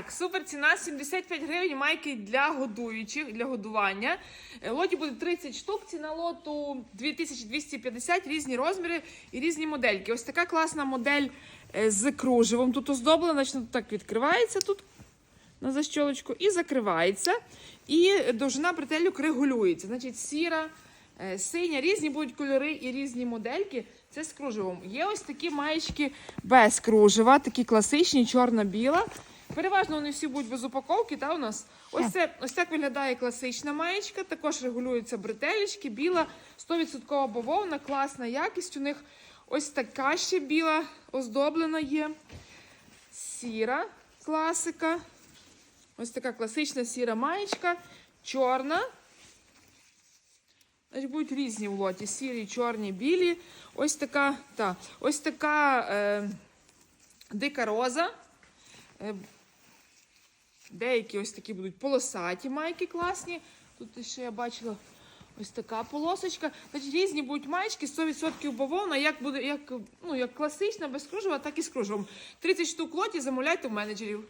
Так, супер ціна 75 гривень майки для годуючих, для годування. Е, Лоті буде 30 штук, ціна лоту 2250, різні розміри і різні модельки. Ось така класна модель е, з кружевом. Тут оздоблена, значить, так відкривається тут на защолочку і закривається. І довжина бретелюк регулюється. Значить, сіра, е, синя, різні будуть кольори і різні модельки. Це з кружевом. Є ось такі маєчки без кружева, такі класичні, чорно-біла. Переважно вони всі будуть без упаковки, та у нас. Ось це ось так виглядає класична маєчка. Також регулюються бретелечки, біла, 100% бавовна, класна якість. У них ось така ще біла оздоблена є. Сіра класика. Ось така класична сіра маєчка, чорна. Значить, будуть різні в лоті: сірі, чорні, білі. Ось така, та, ось така е, дика роза. Е, деякі ось такі будуть полосаті майки класні. Тут ще я бачила ось така полосочка. Значить, різні будуть маєчки, 100% бавовна, як буде, як, ну, як класична, без кружева, так і з кружевом. 30 штук лоті замовляйте в менеджерів.